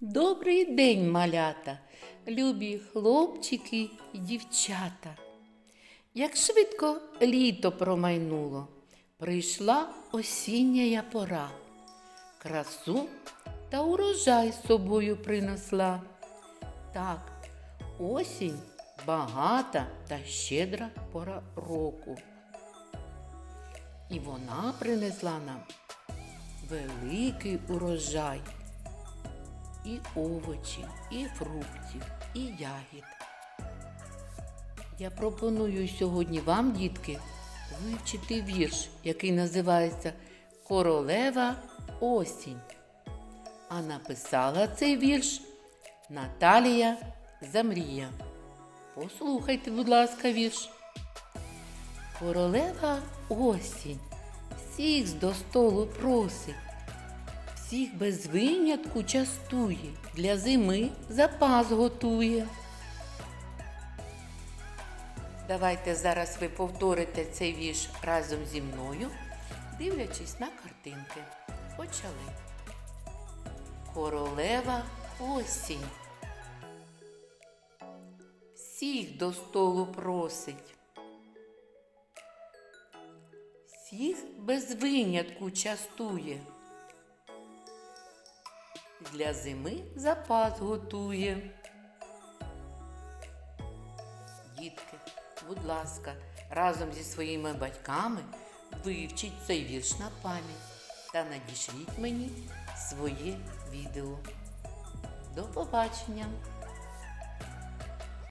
Добрий день, малята, любі хлопчики і дівчата. Як швидко літо промайнуло, прийшла осіння пора. Красу та урожай собою принесла. Так, осінь багата та щедра пора року. І вона принесла нам великий урожай і овочі, і фруктів, і ягід. Я пропоную сьогодні вам, дітки, вивчити вірш, який називається Королева осінь. А написала цей вірш Наталія Замрія. Послухайте, будь ласка, вірш. Королева осінь всіх до столу просить, всіх без винятку частує, для зими запас готує. Давайте зараз ви повторите цей вірш разом зі мною, дивлячись на картинки. Почали. Королева осінь. Всіх до столу просить. Всіх без винятку частує. Для зими запас готує. Дітки, будь ласка, разом зі своїми батьками вивчіть цей вірш на пам'ять та надішліть мені своє відео. До побачення!